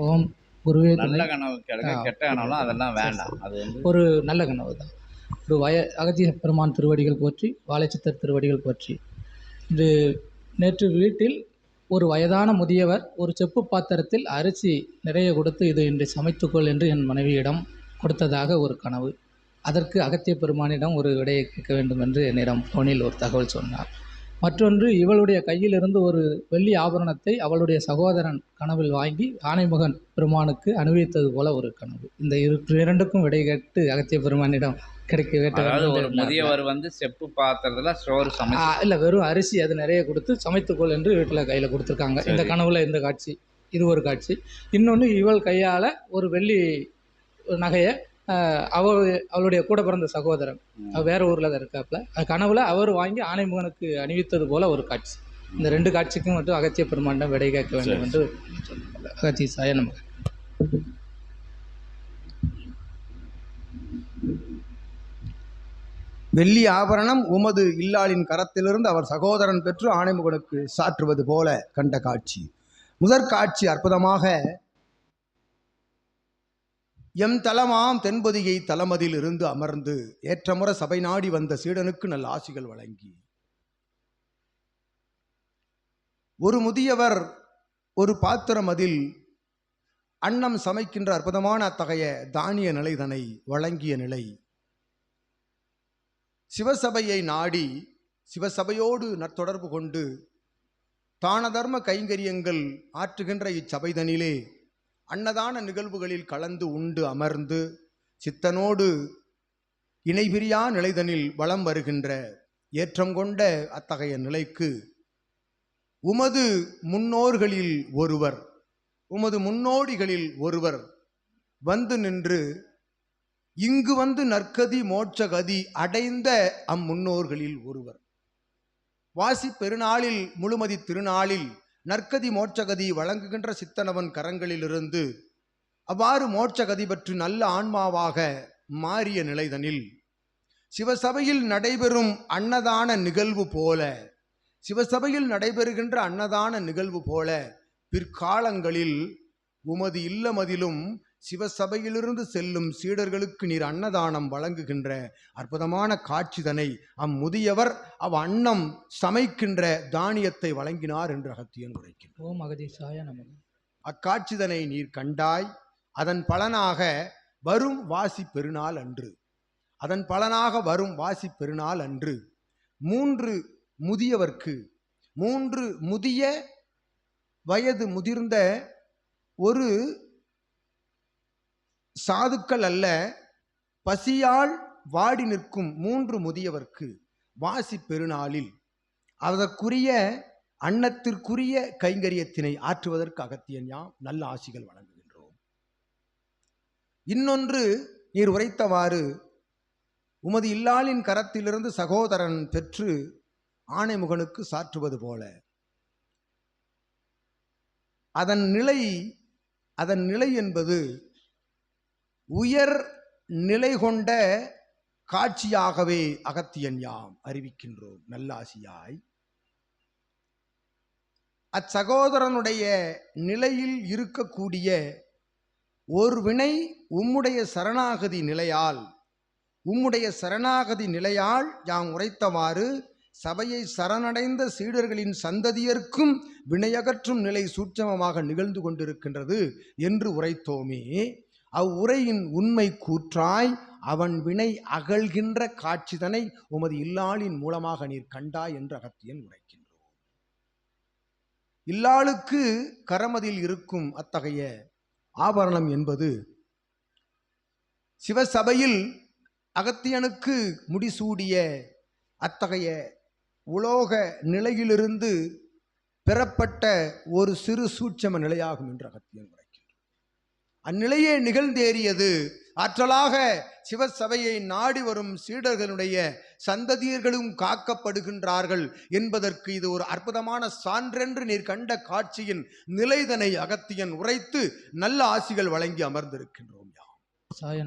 ஓம் குருவே நல்ல கனவு கிடைக்க ஆ, கெட்ட கனவுலாம் அதெல்லாம் வேண்டாம். அது வந்து ஒரு நல்ல கனவு தான். ஒரு வய அகத்திய பெருமான் திருவடிகள் போற்றி வாழைச்சித்தர் திருவடிகள் போற்றி. இது நேற்று வீட்டில் ஒரு வயதான முதியவர் ஒரு செப்பு பாத்திரத்தில் அரிசி நிறைய கொடுத்து இது இன்று சமைத்துக்கொள் என்று என் மனைவியிடம் கொடுத்ததாக ஒரு கனவு. அதற்கு அகத்திய பெருமானிடம் ஒரு விடையை கேட்க வேண்டும் என்று என்னிடம் ஃபோனில் ஒரு தகவல் சொன்னார். மற்றொன்று இவளுடைய கையிலிருந்து ஒரு வெள்ளி ஆபரணத்தை அவளுடைய சகோதரன் கனவில் வாங்கி ஆனைமுகன் பெருமானுக்கு அணிவித்தது போல ஒரு கனவு. இந்த இரு இரண்டுக்கும் விடை கேட்டு அகத்திய பெருமானிடம் கிடைக்க அதாவது ஒரு முதியவர் வந்து செப்பு பாத்திரத்துல சோறு சமைச்சு இல்ல வெறும் அரிசி அது நிறைய கொடுத்து சமைத்துக்கொள் என்று வீட்டில் கையில் கொடுத்துருக்காங்க. இந்த. கனவுல இந்த காட்சி இது ஒரு காட்சி. இன்னொன்று இவள் கையால் ஒரு வெள்ளி நகையை அவள் அவளுடைய கூட பிறந்த சகோதரன் ம். அவ வேற ஊரில் தான் இருக்காப்புல. அது கனவுல அவர் வாங்கி ஆனைமுகனுக்கு அணிவித்தது போல ஒரு காட்சி. இந்த ரெண்டு காட்சிக்கும் மட்டும் அகத்திய பெருமாண்டம் விடை கேட்க வேண்டும். என்று அகத்திய சாய நமக்கு வெள்ளி ஆபரணம் உமது இல்லாளின் கரத்திலிருந்து அவர் சகோதரன் பெற்று ஆணைமுகனுக்கு சாற்றுவது போல கண்ட காட்சி. முதற் காட்சி அற்புதமாக எம் தலமாம் தென்பொதிகை தலமதில் இருந்து அமர்ந்து ஏற்றமுறை சபை நாடி வந்த சீடனுக்கு நல்ல ஆசிகள் வழங்கி. ஒரு முதியவர் ஒரு பாத்திரம் அதில் அன்னம் சமைக்கின்ற அற்புதமான அத்தகைய தானிய நிலைதனை வழங்கிய நிலை. சிவசபையை நாடி சிவசபையோடு நற்தொடர்பு கொண்டு தான தர்ம கைங்கரியங்கள் ஆற்றுகின்ற இச்சபைதனிலே அன்னதான நிகழ்வுகளில் கலந்து உண்டு அமர்ந்து சித்தனோடு இணைபிரியா நிலைதனில் வலம் வருகின்ற ஏற்றம் கொண்ட அத்தகைய நிலைக்கு உமது முன்னோர்களில் ஒருவர் உமது முன்னோடிகளில் ஒருவர் வந்து நின்று இங்கு வந்து நற்கதி மோட்சகதி அடைந்த அம்முன்னோர்களில் ஒருவர். வாசி பெருநாளில் முழுமதி திருநாளில் நற்கதி மோட்சகதி வழங்குகின்ற சித்தனவன் கரங்களிலிருந்து அவ்வாறு மோட்சகதி பற்றி நல்ல ஆன்மாவாக மாறிய நிலைதனில் சிவசபையில் நடைபெறும் அன்னதான நிகழ்வு போல சிவசபையில் நடைபெறுகின்ற அன்னதான நிகழ்வு போல பிற்காலங்களில் உமது இல்லமதிலும் சிவசபையிலிருந்து செல்லும் சீடர்களுக்கு நீர் அன்னதானம் வழங்குகின்ற அற்புதமான காட்சிதனை அம்முதியவர் அவ் அன்னம் சமைக்கின்ற தானியத்தை வழங்கினார் என்று அகத்தியன் ஓம் நமக்கு அக்காட்சிதனை நீர் கண்டாய் அதன் பலனாக வரும் வாசி பெருநாள் அன்று. அதன் பலனாக வரும் வாசி பெருநாள் அன்று. மூன்று முதியவர்க்கு மூன்று முதிய வயது முதிர்ந்த ஒரு சாதுக்கள் அல்ல பசியால் வாடி நிற்கும் மூன்று முதியவர்க்கு வாசி பெருநாளில். அதற்குரிய அன்னத்திற்குரிய கைங்கரியத்தினை ஆற்றுவதற்கு அகத்தியன் யாம் நல்ல ஆசிகள் வழங்குகின்றோம். இன்னொன்று நீர் உரைத்தவாறு உமது இல்லாளின் கரத்திலிருந்து சகோதரன் பெற்று ஆணைமுகனுக்கு சாற்றுவது போல. அதன் நிலை அதன் நிலை என்பது உயர் நிலை கொண்ட காட்சியாகவே அகத்தியன் யாம் அறிவிக்கின்றோம் நல்லாசியாய். அச்சகோதரனுடைய நிலையில் இருக்கக்கூடிய ஒரு வினை உம்முடைய சரணாகதி நிலையால் உம்முடைய சரணாகதி நிலையால் யாம் உரைத்தவாறு சபையை சரணடைந்த சீடர்களின் சந்ததியர்க்கும் வினையகற்றும் நிலை சூட்சமமாக நிகழ்ந்து கொண்டிருக்கின்றது என்று உரைத்தோமே. அவ்வுரையின் உண்மை கூற்றாய் அவன் வினை அகழ்கின்ற காட்சிதனை உமது இல்லாளின் மூலமாக நீர் கண்டாய் என்று அகத்தியன் உரைக்கின்றோம். இல்லாளுக்கு கரமதில் இருக்கும் அத்தகைய ஆபரணம் என்பது சிவசபையில் அகத்தியனுக்கு முடிசூடிய அத்தகைய உலோக நிலையிலிருந்து பெறப்பட்ட ஒரு சிறு சூட்சம நிலையாகும் என்று அகத்தியன் அந்நிலையே நிகழ்ந்தேறியது. ஆற்றலாக சிவசபையை நாடி வரும் சீடர்களுடைய சந்ததியர்களும் காக்கப்படுகின்றார்கள் என்பதற்கு இது ஒரு அற்புதமான சான்றென்று நீர் கண்ட காட்சியின் நிலைதனை அகத்தியன் உரைத்து நல்ல ஆசிகள் வழங்கி அமர்ந்திருக்கின்றோம் யாம். சாய